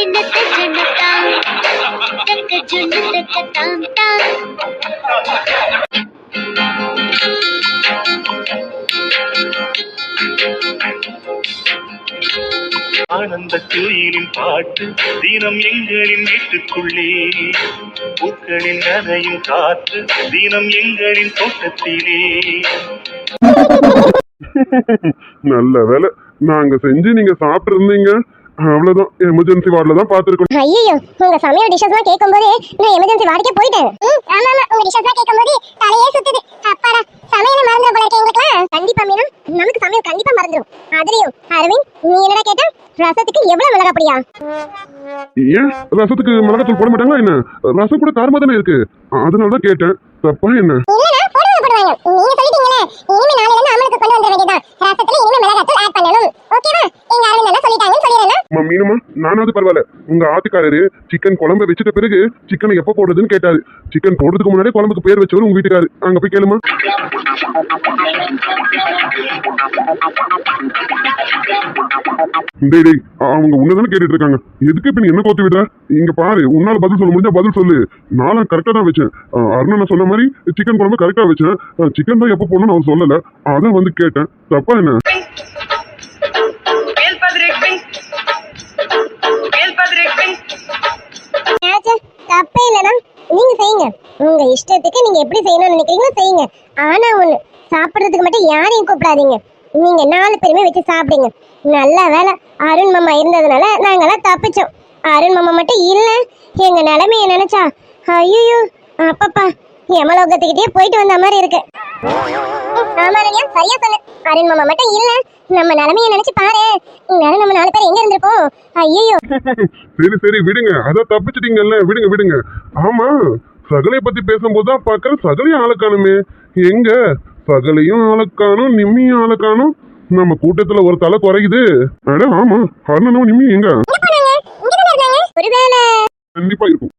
தஜின தஜன தாம் தக்க ஜுனு தக்க தாம் தாம் ஆனந்த கோயிலின் பாட்டு தினம் எங்களின் வீட்டுக்குள்ளே. பூக்களின் நனையும் காற்று தினம் எங்களின் தோட்டத்திலே. நல்ல வேலை. நாங்க செஞ்சு நீங்க சாப்பிட்டு இருந்தீங்க அவ்வளவுதான். எமர்ஜென்சி வார்டில் தான் பார்த்துருக்கோம் ஐயோ உங்க சமையல் டிஷ்ஷஸ்லாம் கேட்கும்போது நான் எமர்ஜென்சி வார்டுக்கே போயிட்டேன். ஆமா ஆமா. உங்க டிஷ்ஷஸ்லாம் கேட்கும்போது தலையே சுத்துது. அப்பாடா சமையல் மறந்துடும் போல இருக்கு எங்களுக்குலாம் கண்டிப்பா மீனா நமக்கு சமையல் கண்டிப்பா மறந்துடும் அதுலயும் அரவிந்த் நீ என்னடா கேட்ட? ரசத்துக்கு எவ்வளவு மிளகா பொடியா ஏன்? ரசத்துக்கு மிளகாத்தூள் போட மாட்டாங்களா என்ன? ரசம் கூட காரமா தானே இருக்கு. அதனால தான் கேட்டேன். தப்பா என்ன? இல்லனா நீங்க சொல்லிட்டீங்களே இனிமே நாளைல இருந்து அமலுக்கு கொண்டு வந்த வேண்டியதான் ரசத்துல இனிமே மிளகாத்தூள் ஆட் பண்ணணும். ஓகேவா எங்க அரவிந்த் என்ன சொல்லிட்டாங்கன்னு சொல்லிடுறேன் அம்மா, மீனுமா? நானாவது பரவாயில்ல. உங்க ஆத்துக்காரரு சிக்கன் குழம்பு வச்சிட்ட பிறகு சிக்கனை எப்போ போடுறதுன்னு கேட்டாரு. சிக்கன் போடுறதுக்கு முன்னாடி குழம்புக்கு பேர் வச்சவரு உங்க வீட்டுக்காரு. அங்க போய் கேளுமா. டேய் டேய் அவங்க உன்னதானே கேட்டுட்டு இருக்காங்க எதுக்கு இப்ப நீ என்ன கோத்து விடுற? இங்க பாரு உன்னால பதில் சொல்ல முடிஞ்சா பதில் சொல்லு. நானும் கரெக்டா தான் வச்சேன். அருணா சொன்ன மாதிரி சிக்கன் குழம்பு கரெக்டா வச்சேன். சிக்கன் தான் எப்போ போடணும்னு அவர் சொல்லல. அதான் வந்து கேட்டேன். தப்பா என்ன? தப்பே இல்லைனா நீங்க செய்யுங்க. உங்க இஷ்டத்துக்கு நீங்க எப்படி செய்யணும்னு நினைக்கிறீங்களோ செய்யுங்க. ஆனா ஒண்ணு சாப்பிடுறதுக்கு மட்டும் யாரையும் கூப்பிடாதீங்க. நீங்க நாலு பேருமே வச்சு சாப்பிடுங்க. நல்ல வேலை அருண் மாமா இருந்ததுனால நாங்கெல்லாம் தப்பிச்சோம். அருண் மாமா மட்டும் இல்ல. எங்க நிலைமைய நினைச்சா ஐயோ அப்பப்பா. யமலோகத்துக்கிட்டே போயிட்டு வந்த மாதிரி இருக்கு. ஆமாலையா சரியா சொன்ன அருண் மாமா மட்டும் இல்ல நம்ம நிலைமைய நினைச்சு பாரு. இந்நேரம் நம்ம நாலு பேர் எங்க இருந்திருப்போம்? ஐயோ சரி சரி விடுங்க. அதான் தப்பிச்சிட்டீங்கல்ல. விடுங்க விடுங்க. ஆமா சகலைய பத்தி பேசும்போது தான் பாக்குறேன் சகலையும் ஆளக்கானுமே எங்க? சகலையும் ஆளக்கானும் நிம்மியும் ஆளக்கானும் நம்ம கூட்டத்துல ஒரு தலை குறையுது. அட ஆமா. அருணனும் நிம்மி எங்க? ஒருவேளை கண்டிப்பா இருக்கும்.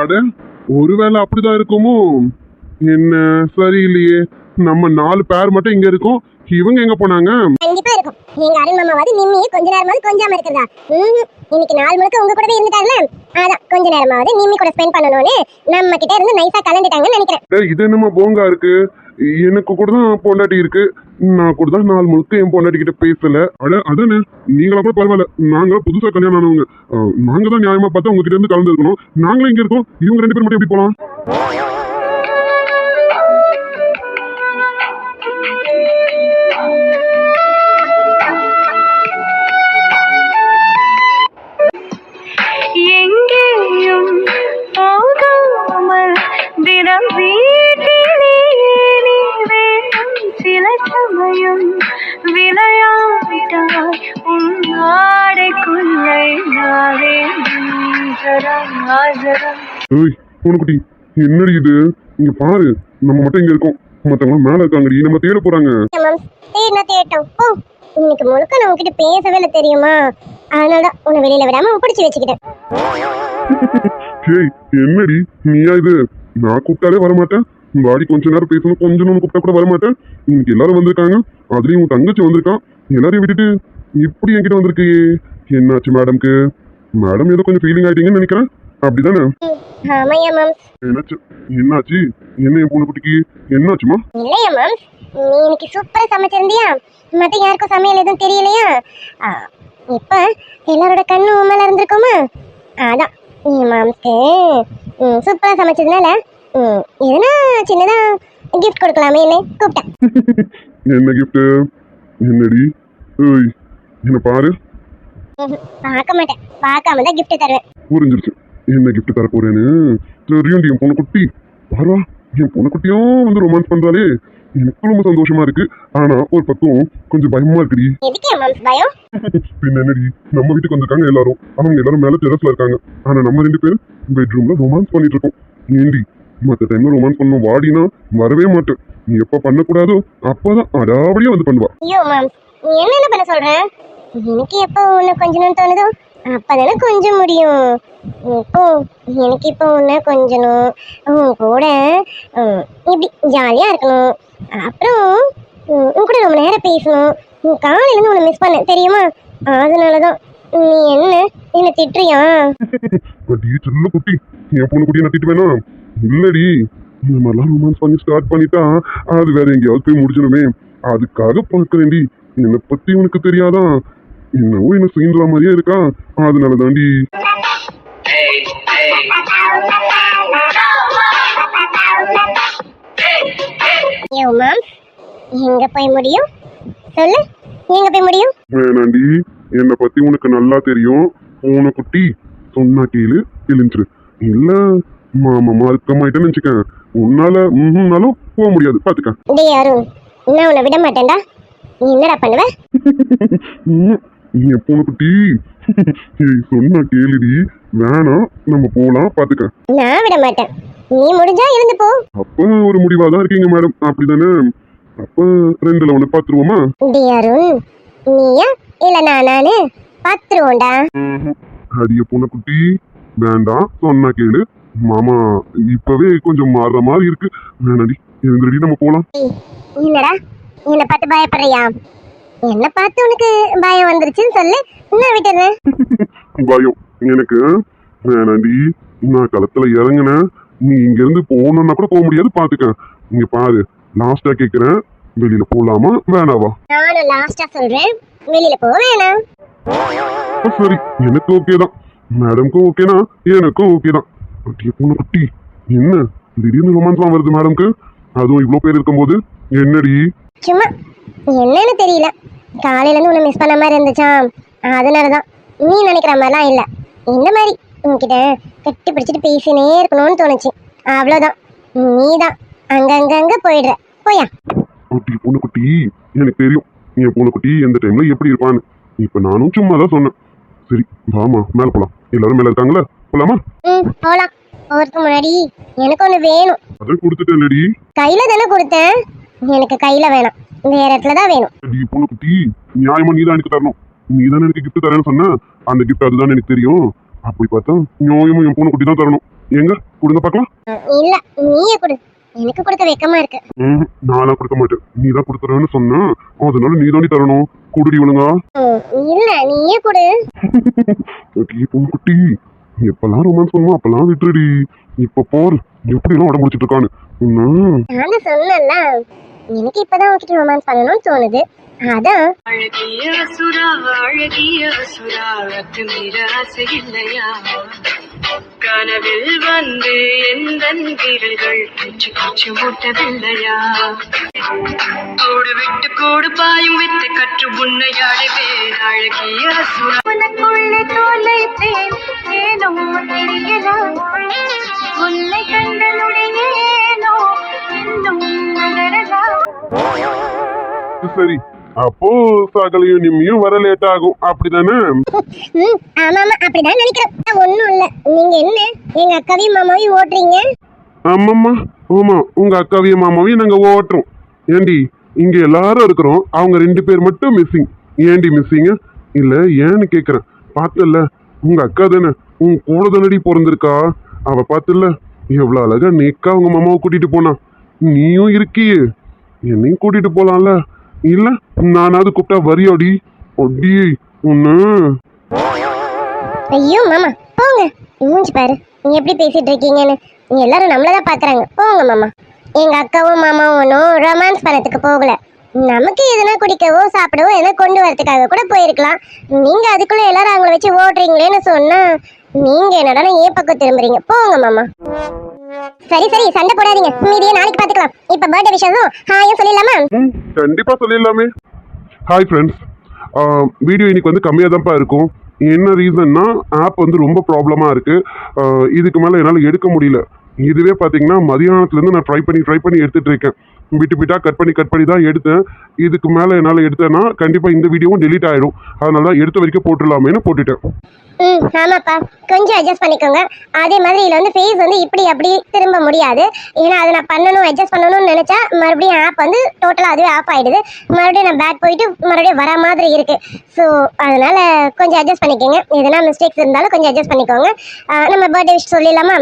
அட ஒருவேளை அப்படிதான் இருக்குமோ? என்ன சரியில்லையே. நம்ம நாலு பேர் மட்டும் இங்க இருக்கோம். இவங்க எங்க போனாங்க? கண்டிப்பா இருக்கும். எங்க அருண் மாமாவது நிம்மியே கொஞ்ச நேரமாவது கொஞ்சாம இருக்கிறதா. இன்னைக்கு நாள் முழுக்க உங்க கூடவே இருந்துட்டார்ல? அதான் கொஞ்ச நேரமாவது நிம்மி கூட ஸ்பெண்ட் பண்ணணும்னு நம்ம கிட்ட இருந்து நைஸா கலந்துட்டாங்கன்னு நினைக்கிறேன். இது என்னமா போங்கா இருக்கு? எனக்கு கூட தான் பொண்டாட்டி இருக்கு. நான் கூட தான் நாள் முழுக்க என் பொண்டாட்டி கிட்ட பேசல. அட அதானே? நீங்களா கூட பரவாயில்ல. நாங்க புதுசா கல்யாணம் ஆனவங்க. நாங்க தான் நியாயமா பார்த்தா உங்ககிட்ட இருந்து கலந்து இருக்கணும் நாங்களும் இங்க இருக்கோம். இவங்க ரெண்டு பேரும் மட்டும் எப்படி போலாம்? ஆஜரம் ஏய் பூனைக்குட்டி என்னடி இது? இங்க பாரு நம்ம மட்டும் இங்க இருக்கோம். மத்தவங்க மேல இருக்காங்கடி நம்ம தேட போறாங்க. மேம் தேடினா தேட்டோம். ஓ இன்னைக்கு முழுக்க நான் உங்ககிட்ட பேசவே இல்லை தெரியுமா? அதனால தான் உன்னை வெளியில விடாம பிடிச்சி வச்சுக்கிட்டேன். ஏய் என்னடி? நீயா இது? நான் கூப்பிட்டாலே வரமாட்டேன். வாடி கொஞ்ச நேரம் பேசணும் கொஞ்ச நேரம் கூப்பிட்டா கூட வரமாட்டேன். இன்னைக்கு எல்லாரும் வந்திருக்காங்க. அதுலயும் உன் தங்கச்சி வந்திருக்கான். எல்லாரையும் விட்டுட்டு இப்படி என்கிட்ட வந்திருக்கியே. என்னாச்சு மேடம்க்கு மேடம் ஏதோ கொஞ்சம் ஃபீலிங் ஆயிட்டீங்கன்னு நினைக்கிறேன். அப்படிதானே? ஆமாய்யா மேம் என்னாச்சு? என்னாச்சு? என்ன என் பொண்ணு குட்டிக்கு என்னாச்சுமா இல்லையா மேம் நீ இன்னைக்கு சூப்பரா சமைச்சிருந்தியா? மத்த யாருக்கும் சமையல் எதுவும் தெரியலையா? இப்ப எல்லாரோட கண்ணும் உன் மேல இருந்திருக்குமா? அதான். என் மாம்ஸ்க்கு சூப்பரா சமைச்சதுனால எதுனா சின்னதா கிஃப்ட் கொடுக்கலாமேன்னு கூப்பிட்டேன் என்ன கிஃப்ட் என்னடி? என்ன பாரு. பார்க்க மாட்டேன். பார்க்காம தான் gift தருவேன். புரிஞ்சிருச்சு. என்ன கிஃப்ட் தர போறேன்னு தெரியும் என் பொண்ணு குட்டி பாரா என் பொண்ணு குட்டியும் வந்து ரொமான்ஸ் பண்றாளே. எனக்கு ரொம்ப சந்தோஷமா இருக்கு. ஆனா ஒரு பக்கம் கொஞ்சம் பயமா இருக்குடி. பின்ன என்னடி நம்ம வீட்டுக்கு வந்திருக்காங்க எல்லாரும். அவங்க எல்லாரும் மேல டெரஸ்ல இருக்காங்க. ஆனா நம்ம ரெண்டு பேரும் பெட்ரூம்ல ரொமான்ஸ் பண்ணிட்டு இருக்கோம். ஏண்டி மத்த டைம்ல ரொமான்ஸ் பண்ண வாடினா வரவே மாட்டேன். நீ எப்ப பண்ணக்கூடாதோ அப்பதான் அடாவடியா வந்து பண்ணுவா. ஐயோ மாம்ஸ் நீ என்னென்ன பண்ண சொல்ற? எனக்கு எப்போ உன்னை கொஞ்சணும்னு தோணுதோ அப்பதானே கொஞ்சம் முடியும். இப்போ எனக்கு இப்போ உன்னை கொஞ்சணும். உன் கூட இப்படி ஜாலியாக இருக்கணும். அப்புறம் உன் கூட ரொம்ப நேரம் பேசணும். உன் காலையிலேருந்து உன்னை மிஸ் பண்ணேன் தெரியுமா? அதனால தான் நீ என்ன என்ன திட்டுறியா? அடி சின்ன குட்டி. என் பொண்ணு குட்டியை நட்டிட்டு திட்டுவேனா? இல்லடி. இந்த மாதிரிலாம் ரொமான்ஸ் பண்ணி ஸ்டார்ட் பண்ணிட்டா அது வேற எங்கேயாவது போய் முடிச்சிடுமே அதுக்காக பார்க்குறேன்டி. என்னை பற்றி உனக்கு தெரியாதா? என்னவோ என்ன செய்யற மாதிரியே இருக்கா? அதனால தாண்டி யோ மேம் எங்க போய் முடியும்? சொல்லு எங்க போய் முடியும்? வேணாண்டி என்னை பத்தி உனக்கு நல்லா தெரியும். பூனை குட்டி சொன்னா கேளு கிழிஞ்சிரு இல்ல மாமா மறுக்கமாயிட்டேன்னு வச்சுக்க உன்னால ம்ஹும்னாலும் போக முடியாது. பாத்துக்க. டேய் அருண் நான் உன்னை விட மாட்டேன்டா. நீ என்னடா பண்ணுவ? ம், என் பூனை குட்டி ஏய் சொன்னா கேளுடி. வேணாம் நம்ம போலாம் பாத்துக்க நான் விட மாட்டேன். நீ முடிஞ்சா இருந்து போ. அப்ப ஒரு முடிவா தான் இருக்கீங்க மேடம். அப்படிதானே? அப்ப ரெண்டுல ஒண்ணு பாத்துருவோமா? டேய் அருண் நீயா? இல்ல நான் நானு? பாத்துருவோம்டா. அடிய பூனை குட்டி வேண்டாம். சொன்னா கேளு. மாமா இப்பவே கொஞ்சம் மாறுற மாதிரி இருக்கு. வேணாடி எழுந்துடி நம்ம போலாம். என்னடா? என்னை பார்த்து பயப்படுறியா? என்ன பார்த்து உனக்கு பயம் வந்துருச்சுன்னு சொல்லு. நான் விட்டுறேன் பயம். எனக்கு வேணாண்டி. நான் களத்துல இறங்குனேன். நீ இங்க இருந்து போகணும்னா கூட போக முடியாது பாத்துக்க. இங்க பாரு லாஸ்டா கேக்குறேன். வெளியில போலாமா வேணாவா? நானும் லாஸ்டா சொல்றேன். வெளியில போ வேணாம். சரி. எனக்கு ஓகே தான். மேடம்க்கும் ஓகேனா எனக்கும் ஓகே தான். குட்டிய பொண்ணு குட்டி. என்ன? திடீர்னு ரொமான்ஸ்லாம் வருது மேடம்க்கு அதுவும் இவ்வளோ பேர் இருக்கும்போது. என்னடி? சும்மா என்னன்னு தெரியல. காலையில இருந்து உன்னை மிஸ் பண்ண மாதிரி இருந்துச்சா அதனால தான் நீ நினைக்கிற மாதிரிலாம் இல்ல. இந்த மாதிரி உன்கிட்ட கட்டி பிடிச்சிட்டு பேசினே இருக்கணும்னு தோணுச்சு. அவ்வளோதான் நீ தான் அங்கங்கங்க போயிடுற. போயா? குட்டி பொண்ணு குட்டி எனக்கு தெரியும். என் பொண்ணு குட்டி எந்த டைம்ல எப்படி இருப்பான்னு. இப்ப நானும் சும்மா தான் சொன்னேன். சரி வாமா மேல போலாம். எல்லாரும் மேல இருக்காங்களா? போலாமா? ம் போலாம். போறதுக்கு முன்னாடி எனக்கு ஒன்று வேணும். அதை கொடுத்துட்டேன்லடி. கையில தானே கொடுத்தேன். எனக்கு கையில வேணாம். வேற இடத்துல தான் வேணும். அடி பொண்ணு குட்டி நியாயமா நீ தான் எனக்கு தரணும். நீ தான் எனக்கு gift தரேன்னு சொன்ன? அந்த gift அதுதான் எனக்கு தெரியும். அப்படி பார்த்தா நியாயமா என் பொண்ணு குட்டி தான் தரணும். எங்க? கொடுங்க பார்க்கலாம். இல்ல நீயே கொடு. எனக்கு கொடுக்க வெக்கமா இருக்கு. ம் நான்லாம் கொடுக்க மாட்டேன். நீ தான் கொடுத்துறேன்னு சொன்ன அதனால நீ தாண்டி தரணும். குடுடி ஒழுங்கா. இல்ல நீயே கொடு. ஓகே பொண்ணு குட்டி எப்பெல்லாம் ரொமான்ஸ் பண்ணுவோம் அப்பெல்லாம் விட்டுடி இப்ப போர். எப்படிலாம் உடம்பு முடிச்சிட்டு இருக்கான்னு? உன்னை நான் தான் சொன்னேன்ல எனக்கு இப்பதான் உன்கிட்ட ரொமான்ஸ் பண்ணணும்னு தோணுது. அதான். அழகிய அசுரா அழகிய இல்லையா? கனவில் வந்து எந்த வீரர்கள் கச்சு கச்சு மூட்டவில்லையா? கூடு விட்டு கூடு பாயும் விட்டு கற்று உன்னையாடவே அழகிய அசுரா. உனக்குள்ளே தோலைத்தேன் ஏனோ தெரியலா உன்னை கண்டனுடையேனோ சரி அப்போ சகலையும் நிம்மியும் வர லேட் ஆகும் அப்படிதானே? ம் ஆமாமா அப்படிதான் நினைக்கிறேன் ஒண்ணும் இல்ல. நீங்க என்ன? எங்க அக்காவையும் மாமாவையும் ஓட்டுறீங்க? ஆமாம்மா. ஆமா உங்க அக்காவையும் மாமாவையும் நாங்க ஓட்டுறோம். ஏண்டி இங்க எல்லாரும் இருக்கிறோம். அவங்க ரெண்டு பேர் மட்டும் மிஸ்ஸிங் ஏண்டி மிஸ்ஸிங்க இல்ல ஏன்னு கேக்குறேன். பார்த்தல உங்க அக்கா தானே? உன் கூட தானடி பிறந்திருக்கா? அவ பார்த்துல எவ்வளவு அழகா நேக்கா உங்க மாமாவை கூட்டிட்டு போனா. நீயும் இருக்கியே. என்னையும் கூட்டிட்டு போலாம்ல. இல்ல நானாவது கூப்பிட்டா வரியோடி. ஒடி ஒன்னு ஐயோ மாமா போங்க. மூஞ்சி பாரு நீங்க எப்படி பேசிட்டு இருக்கீங்கன்னு. நீங்க எல்லாரும் நம்மளதான் பாக்குறாங்க போங்க மாமா. எங்க அக்காவும் மாமாவும் ஒன்றும் ரொமான்ஸ் பண்ணத்துக்கு போகல. நமக்கு எதுனா குடிக்கவோ சாப்பிடவோ எதனா கொண்டு வரதுக்காக கூட போயிருக்கலாம். நீங்க அதுக்குள்ள எல்லாரும் அவங்கள வச்சு ஓட்டுறீங்களேன்னு சொன்னா நீங்க என்னடா ஏன் பக்கம் திரும்புறீங்க? போங்க மாமா. சரி சரி சண்டை போடாதீங்க. மீதியே நாளைக்கு பாத்துக்கலாம். இப்ப பர்த்டே விஷயம் ஹாயும் சொல்லிடலாமா? ம், கண்டிப்பா சொல்லிடலாமே. ஹாய் ஃப்ரெண்ட்ஸ் வீடியோ இன்னைக்கு வந்து கம்மியாக தான்ப்பா இருக்கும். என்ன ரீசன்னா ஆப் வந்து ரொம்ப ப்ராப்ளமாக இருக்குது இதுக்கு மேலே என்னால் எடுக்க முடியல. இதுவே பார்த்தீங்கன்னா மதியானத்துலேருந்து நான் ட்ரை பண்ணி ட்ரை பண்ணி எடுத்துகிட்டு இருக்கேன். விட்டு விட்டா கட் பண்ணி கட் பண்ணி தான் எடுத்தேன். இதுக்கு மேலே என்னால் எடுத்தேன்னா கண்டிப்பாக இந்த வீடியோவும் டெலீட் ஆயிடும். அதனால எடுத்த வரைக்கும் போட்டுடலாமேன்னு போட்டுட்டேன். ம் ஆமாப்பா. கொஞ்சம் அட்ஜஸ்ட் பண்ணிக்கோங்க. அதே மாதிரி இதில் வந்து ஃபேஸ் வந்து இப்படி அப்படி திரும்ப முடியாது. ஏன்னா அதை நான் பண்ணணும் அட்ஜஸ்ட் பண்ணணும்னு நினச்சா மறுபடியும் ஆப் வந்து டோட்டலாக அதுவே ஆஃப் ஆகிடுது மறுபடியும் நான் பேக் போயிட்டு மறுபடியும் வர மாதிரி இருக்குது ஸோ அதனால் கொஞ்சம் அட்ஜஸ்ட் பண்ணிக்கோங்க. எதனா மிஸ்டேக்ஸ் இருந்தாலும் கொஞ்சம் அட்ஜஸ்ட் பண்ணிக்கோங்க. நம்ம பர்த்டே விஷ் சொல்லிடலாமா?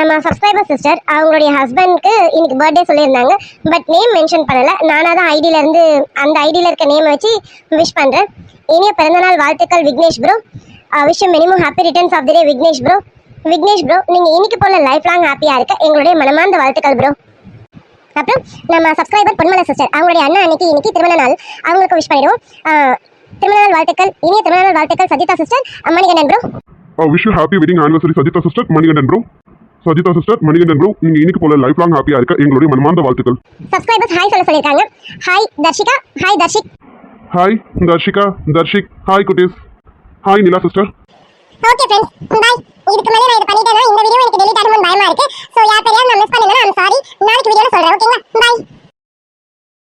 நம்ம சப்ஸ்கிரைபர் சிஸ்டர் அவங்களுடைய ஹஸ்பண்ட்க்கு இன்னைக்கு பர்த்டே சொல்லியிருந்தாங்க. பட் நேம் மென்ஷன் பண்ணலை. நானாக தான் ஐடியில இருந்து அந்த ஐடியில் இருக்க நேமை வச்சு விஷ் பண்ணுறேன் இனிய பிறந்தநாள் வாழ்த்துக்கள் Vignesh bro wish many many happy returns of the day Vignesh bro Vignesh bro நீங்க இன்னைக்கு போல லைஃப் லாங் ஹாப்பியா இருக்க. எங்களுடைய மனமார்ந்த வாழ்த்துக்கள் ப்ரோ அப்புறம் நம்ம சப்ஸ்கிரைபர் பொன்மலை சிஸ்டர் அவங்களுடைய அண்ணா அன்னைக்கு இன்னைக்கு திருமண நாள். அவங்களுக்கு விஷ் பண்ணிடுவோம். திருமண நாள் வாழ்த்துக்கள் இனிய திருமண நாள் வாழ்த்துக்கள் Sajitha sister Manikandan bro wish happy wedding anniversary Sajitha sister Manikandan bro Sajitha sister Manikandan group நீங்க இன்னைக்கு போல லைஃப் லாங் ஹாப்பியா இருக்க எங்களுடைய மனமார்ந்த வாழ்த்துக்கள். சப்ஸ்கிரைபர்ஸ் ஹாய் சொல்ல சொல்லிருக்காங்க hi Darshika. Hi Darshik. Hi Darshika. Darshik hi குட்டீஸ். Hi Nila sister okay friends bye இதுக்கு மேலே நான் இது பண்ணிட்டேனா இந்த வீடியோ எனக்கு டெலிட் ஆகும்னு பயமா இருக்கு. சோ யார் தெரியாம நான் மிஸ் பண்ணேன்னா ஐம் சாரி நாளைக்கு வீடியோல சொல்றேன் ஓகேங்களா பை